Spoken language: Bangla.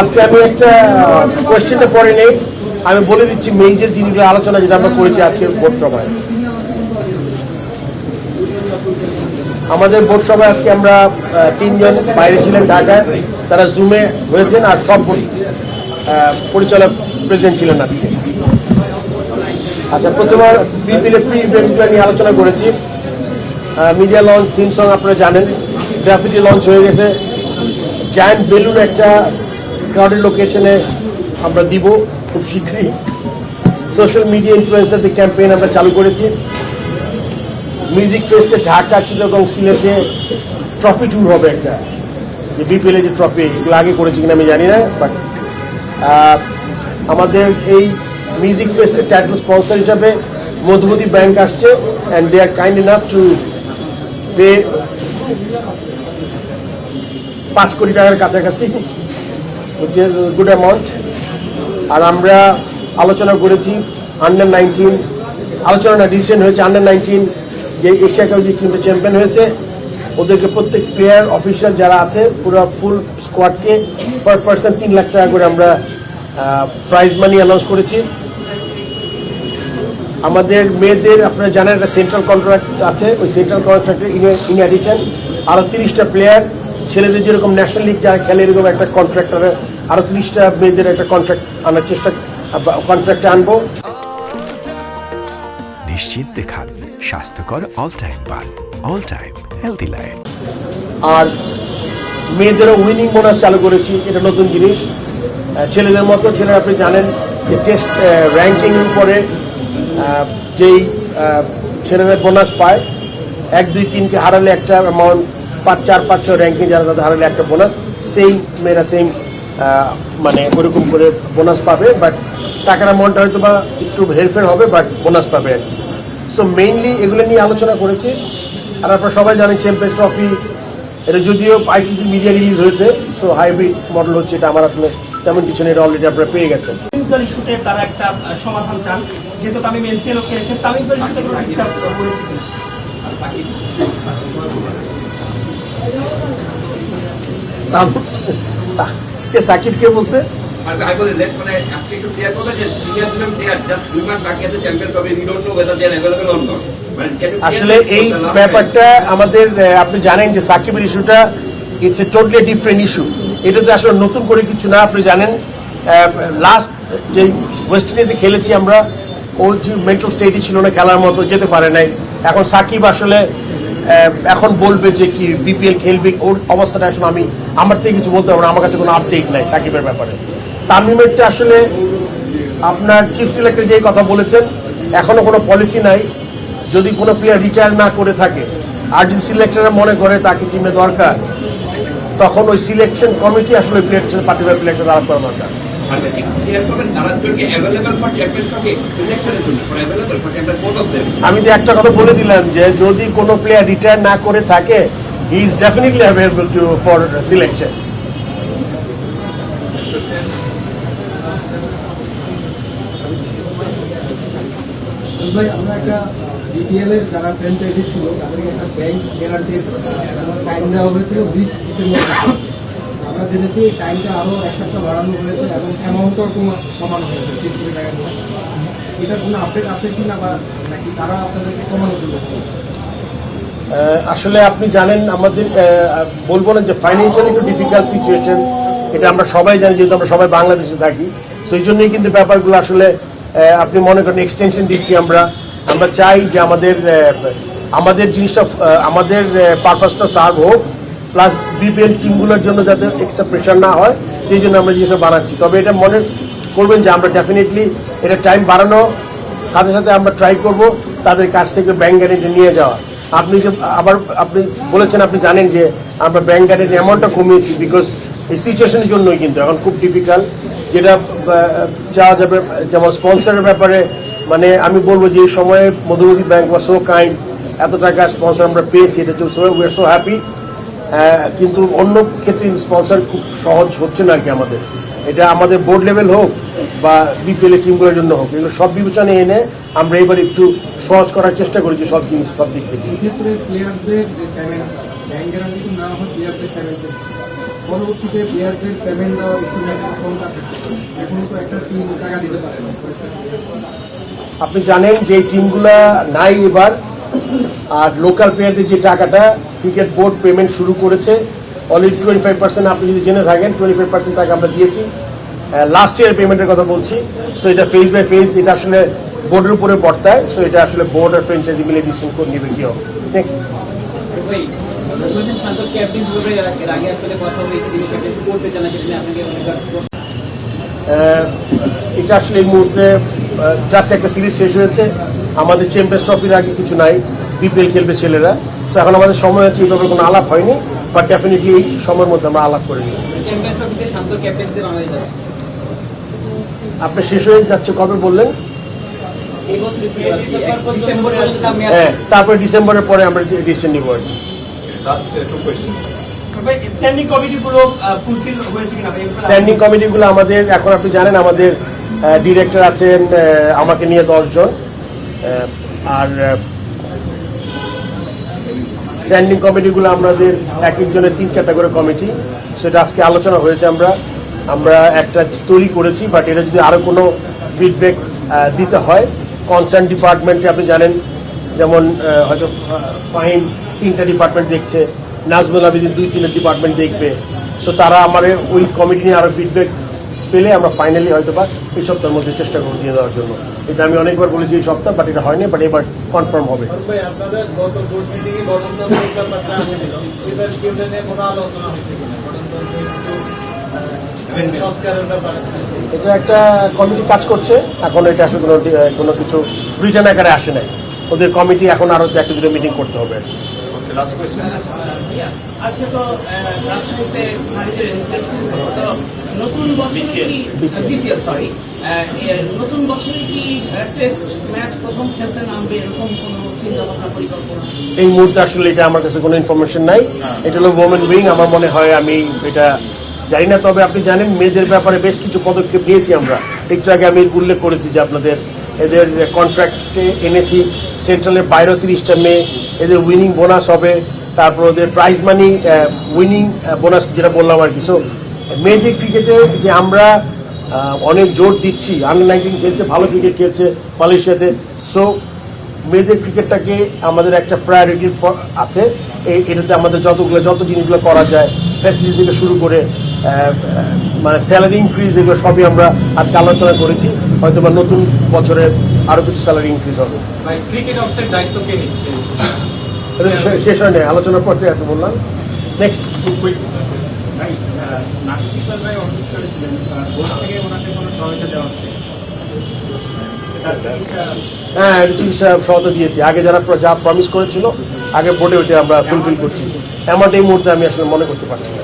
আজকে আমি একটা কোয়েশ্চেনটা পরে নেই। আমি বলে দিচ্ছি মেজর জিনিসগুলো আলোচনা, যেটা আমরা করেছি আজকে বোর্ড সভায়। আমাদের বোর্ড সভায় আজকে আমরা তিনজন বাইরে ছিলেন ঢাকায়। তারা জুমে হয়েছেন আর সব পরিচালক প্রেজেন্ট ছিলেন আজকে। আচ্ছা প্রথমবার বিপিএল প্রি ইভেন্টগুলো নিয়ে আলোচনা করেছি। মিডিয়া লঞ্চ থিম সং আপনারা জানেন। গ্রাফিটি লঞ্চ হয়ে গেছে। জায়ান্ট বেলুন একটা ক্রাউডেড লোকেশনে আমরা দিব খুব শীঘ্রই। সোশ্যাল মিডিয়া ইনফ্লুয়েন্সারদের ক্যাম্পেইন আমরা চালু করেছি। মিউজিক ফেস্টে ঢাকা চিটাগং সিলেটে ট্রফি ট্যুর হবে একটা। যে বিপিএল যে ট্রফি এগুলো আগে করেছি কিনা আমি জানি না বাট আমাদের এই মিউজিক ফেস্টের ট্যাটু স্পন্সর হিসাবে মধুমতি ব্যাংক আসছে and they are kind enough to pay পাঁচ কোটি টাকার কাছাকাছি হচ্ছে গুড অ্যামাউন্ট আর আমরা আলোচনা করেছি আন্ডার নাইনটিন আলোচনা ডিসিশন হয়েছে আন্ডার নাইনটিন যে এশিয়া কাপ যে টিমটা চ্যাম্পিয়ন হয়েছে, ওদেরকে প্রত্যেক প্লেয়ার অফিসিয়াল যারা আছে, পুরো ফুল স্কোয়াডকে পার পার্সন তিন লাখ টাকা করে আমরা প্রাইজ মানি অ্যানাউন্স করেছি। আমাদের মেয়েদের, আপনারা জানেন একটা সেন্ট্রাল কন্ট্রাক্ট আছে, ওই সেন্ট্রাল কন্ট্রাক্টের ইন অ্যাডিশন আরও তিরিশটা প্লেয়ার ছেলেদের যেরকম ন্যাশনাল লিগ যারা খেলে এরকম একটা কন্ট্রাক্টরে আরও তিরিশটা মেয়েদের একটা কন্ট্রাক্ট আনার চেষ্টা কন্ট্রাক্টে আনব। নিশ্চিন্তে খান স্বাস্থ্যকর অল টাইম পান অল টাইম হেলদি লাইফ আর মেয়েদেরও উইনিং বোনাস চালু করেছি এটা নতুন জিনিস। ছেলেদের মতো ছেলেরা আপনি জানেন যে টেস্ট র্যাঙ্কিং উপরে যেই ছেলেরা বোনাস পায় এক দুই তিনকে হারালে একটা অ্যামাউন্ট পাঁচ, চার, পাঁচ, ছয় র্যাঙ্কিং যারা তাদের হারালে একটা বোনাস সেই মেয়েরা সেম মানে ওরকম করে বোনাস পাবে বাট টাকার অ্যামাউন্টটা হয়তো বা একটু হেরফের হবে বাট বোনাস পাবে আর সো মেইনলি এগুলো নিয়ে আলোচনা করেছি। আর আপনারা সবাই জানেন চ্যাম্পিয়ন্স ট্রফি এটা যদিও আইসিসি মিডিয়া রিলিজ হয়েছে সো হাইব্রিড মডেল হচ্ছে এটা আমার আসলে তেমন কিছু নেই অলরেডি আপনারা পেয়ে গেছেন। তারা একটা সমাধান চান। যেহেতু তামিম খেলেছেন কে সাকিব কে বলছে? মানে আসলে এই ব্যাপারটা আমাদের আপনি জানেন যে সাকিবের ইস্যুটা it's a totally different issue এটাতে আসলে নতুন করে কিছু না আপনি জানেন লাস্ট যে ওয়েস্ট ইন্ডিজে খেলেছি আমরা ও যে মেন্টাল স্টেটই ছিল না খেলার মতো যেতে পারে নাই। এখন সাকিব আসলে এখন বলবে যে কি বিপিএল খেলবে, ওর অবস্থাটা আসলে আমি, আমার থেকে কিছু বলতে পারব না, আমার কাছে কোনো আপডেট নাই সাকিবের ব্যাপারে। তামিমেরটা আসলে আপনার চিফ সিলেক্টর যেই কথা বলেছেন এখনও কোনো পলিসি নাই। যদি কোনো প্লেয়ার রিটায়ার না করে থাকে, আর যদি সিলেক্টররা মনে করে তাকে টিমে দরকার, তখন ওই সিলেকশন কমিটি আসলে প্লেয়ার সাথে পার্টিকুলার প্লেয়ার সাথে আলাপ করা দরকার। আমি তো একটা কথা বলে দিলাম যে যদি কোনো প্লেয়ার রিটায়ার না করে থাকে he is definitely available to for selection ভাই আমরা একটা বিপিএল এর যারা ফ্র্যাঞ্চাইজি ছিল তাদেরকে একটা ব্যাংক গ্যারান্টির টাইম দেওয়া হয়েছিল বিশ ডিসেম্বর। থেকে। আমরা জেনেছি টাইমটা আরও এক সপ্তাহ বাড়ানো হয়েছে এবং অ্যামাউন্টও কমানো হয়েছে, তিন কোটি মতো। এটার কোনো আপডেট আছে কি না বা নাকি তারা আপনাদেরকে কমানোর জন্য আসলে আপনি জানেন আমাদের বলব না যে ফাইন্যান্সিয়ালি একটু ডিফিকাল্ট সিচুয়েশন এটা আমরা সবাই জানি, যেহেতু আমরা সবাই বাংলাদেশে থাকি। সেই জন্যই কিন্তু ব্যাপারগুলো আসলে আপনি মনে করেন এক্সটেনশন দিচ্ছি আমরা। আমরা চাই যে আমাদের আমাদের জিনিসটা আমাদের পারপাসটা সার্ভ হোক। প্লাস বিপিএল টিমগুলোর জন্য যাতে এক্সট্রা প্রেশার না হয়, সেই জন্য আমরা জিনিসটা বানাচ্ছি তবে এটা মনে করবেন যে আমরা ডেফিনেটলি এটা টাইম বাড়ানো, সাথে সাথে আমরা ট্রাই করব তাদের কাছ থেকে ব্যাংক গ্যারেন্টি নিয়ে যাওয়া। আপনি যে আবার আপনি বলেছেন, আপনি জানেন যে আমরা ব্যাংক গ্যারেন্টি অ্যামাউন্টটা কমিয়েছি বিকজ এই সিচুয়েশনের জন্যই কিন্তু এখন খুব ডিফিকাল্ট যেটা চাওয়া যাবে, যেমন স্পন্সরের ব্যাপারে মানে আমি বলব যে এই সময়ে মধুমতি ব্যাংক বা সো কাইন্ড এত টাকা স্পন্সর আমরা পেয়েছি, এটা তো উই আর সো হ্যাপি কিন্তু অন্য ক্ষেত্রে স্পন্সর খুব সহজ হচ্ছে না আর কি আমাদের। এটা আমাদের বোর্ড লেভেল হোক বা বিপিএল টিমগুলোর জন্য হোক এগুলো সব বিবেচনায় এনে আমরা এবার একটু সহজ করার চেষ্টা করেছি সব জিনিস সব দিক থেকে। এক্ষেত্রে যে পেমেন্ট ব্যাংক গ্যারান্টি না হয় প্লেয়ারদের পেমেন্ট পরবর্তীতে প্লেয়ারদের পেমেন্ট দেওয়ার ইস্যু নিয়ে একটা শঙ্কা এখনও তো একটা টিম টাকা দিতে পারে আপনি জানেন যে টিমগুলা নাই এবার। আর লোকাল প্লেয়ারদের যে টাকাটা ক্রিকেট বোর্ড পেমেন্ট শুরু করেছে অলরেডি টোয়েন্টি ফাইভ পার্সেন্ট আপনি যদি জেনে থাকেন টোয়েন্টি ফাইভ পার্সেন্ট টাকা আমরা দিয়েছি। লাস্ট ইয়ার পেমেন্টের কথা বলছি। সো এটা ফেজ বাই ফেজ এটা আসলে বোর্ডের উপরে বর্তায়। সো এটা আসলে বোর্ড আর ফ্র্যাঞ্চাইজি মিলে ডিসিশন করে নেবে কি হবে। নেক্সট এটা আসলে এই মুহূর্তে জাস্ট একটা সিরিজ শেষ হয়েছে। আমাদের চ্যাম্পিয়ন্স ট্রফির আগে কিছু নাই। বিপিএল খেলবে ছেলেরা। তো এখন আমাদের সময় আছে এই ব্যাপারে কোনো আলাপ হয়নি বাট ডেফিনেটলি এই সময়ের মধ্যে আমরা আলাপ করে নিই আপনি শেষ হয়ে যাচ্ছে কবে বললেন? হ্যাঁ তারপরে ডিসেম্বরের পরে আমরা ডিসিশন নিব আর কি। স্ট্যান্ডিং কমিটিগুলো ফুলফিল হয়েছে কিনা ভাই? স্ট্যান্ডিং কমিটিগুলো আমাদের এখন আপনি জানেন আমাদের ডিরেক্টর আছেন আমাকে নিয়ে দশজন আর স্ট্যান্ডিং কমিটিগুলো আমাদের এক একজনের তিন চারটা করে কমিটি সেটা আজকে আলোচনা হয়েছে আমরা। আমরা একটা তৈরি করেছি বাট এটা যদি আরও কোনো ফিডব্যাক দিতে হয় কনসার্ন ডিপার্টমেন্টে আপনি জানেন, যেমন হয়তো ফাইন তিনটা ডিপার্টমেন্ট দেখছে, নাজমুল আবিদিন দুই তিনটা ডিপার্টমেন্ট দেখবে। সো তারা আমার ওই কমিটি নিয়ে আরও ফিডব্যাক পেলে আমরা ফাইনালি হয়তো বা এই সপ্তাহের মধ্যে চেষ্টা করব দিয়ে দেওয়ার জন্য। এটা আমি অনেকবার বলেছি এই সপ্তাহ বাট এটা হয়নি বাট এবার কনফার্ম হবে। এটা একটা কমিটি কাজ করছে এখন এটা আসলে কোনো কোনো কিছু রিটার্ন আকারে আসে নাই। ওদের কমিটি এখন আরও একটা দুটো মিটিং করতে হবে। আজকে তো রাজশাহীতে নারীদের এনসিএল শুরু হলো তো নতুন বছরে কি বিসিএল সরি নতুন বছরে কি টেস্ট ম্যাচ প্রথম খেলতে নামবে এরকম কোনো চিন্তা ভাবনা পরিকল্পনা? এই মুহূর্তে আসলে এটা আমার কাছে কোনো ইনফরমেশন নাই। এটা হলো ওমেন উইং আমার মনে হয় আমি এটা জানি না। তবে আপনি জানেন মেয়েদের ব্যাপারে বেশ কিছু পদক্ষেপ নিয়েছি আমরা। একটু আগে আমি উল্লেখ করেছি যে আপনাদের এদের কন্ট্রাক্টে এনেছি। সেন্ট্রালের বাইরেও তিরিশটা মেয়ে। এদের উইনিং বোনাস হবে। তারপর ওদের প্রাইজ মানি উইনিং বোনাস যেটা বললাম আর কি। সো মেয়েদের ক্রিকেটে যে আমরা অনেক জোর দিচ্ছি। আন্ডার নাইনটিন খেলছে, ভালো ক্রিকেট খেলছে মালয়েশিয়াতে। সো মেয়েদের ক্রিকেটটাকে আমাদের একটা প্রায়োরিটির আছে। এটাতে আমাদের যতগুলো, যত জিনিসগুলো করা যায় ফ্যাসিলিটি থেকে শুরু করে মানে স্যালারি ইনক্রিজ এগুলো সবই আমরা আজকে আলোচনা করেছি। হয়তো বা নতুন বছরের আরও কিছু স্যালারি ইনক্রিজ হবে। শেষ হয় নাই আলোচনা করতে আছে বললাম। নেক্সট হ্যাঁ চিকিৎসা সহায়তা দিয়েছি। আগে যারা যা প্রমিস করেছিল আগে বোর্ডে ওইটা আমরা ফুলফিল করছি। অ্যামাউন্ট এই মুহূর্তে আমি আসলে মনে করতে পারছি না।